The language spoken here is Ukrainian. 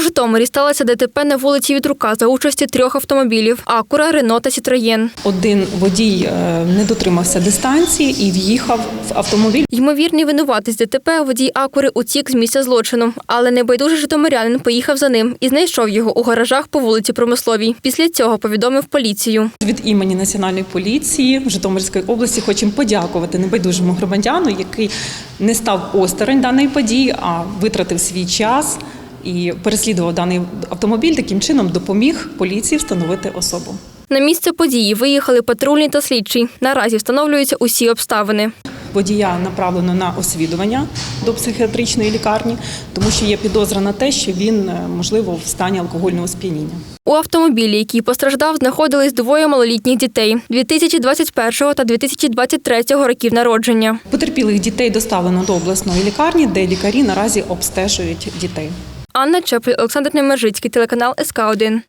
Житомирі сталося ДТП на вулиці Вітрука за участі трьох автомобілів Акура, Рено та Сітроєн. Один водій е, не дотримався дистанції і в'їхав в автомобіль. Ймовірний винуватець ДТП водій Акури утік з місця злочину, але небайдужий житомирянин поїхав за ним і знайшов його у гаражах по вулиці Промисловій. Після цього повідомив поліцію. Від імені Національної поліції в Житомирської області хочемо подякувати небайдужому громадяну, який не став осторонь даної події, а витратив свій час і переслідував даний автомобіль. Таким чином допоміг поліції встановити особу. На місце події виїхали патрульні та слідчий. Наразі встановлюються усі обставини. Водія направлено на освідування до психіатричної лікарні, тому що є підозра на те, що він е, можливо в стані алкогольного сп'яніння. У автомобілі, який постраждав, знаходились двоє малолітніх дітей 2021 та 2023 років народження. Потерпілих дітей доставлено до обласної лікарні, де лікарі наразі обстежують дітей. Анна Чеплі, Олександр Немержицький, телеканал СК 1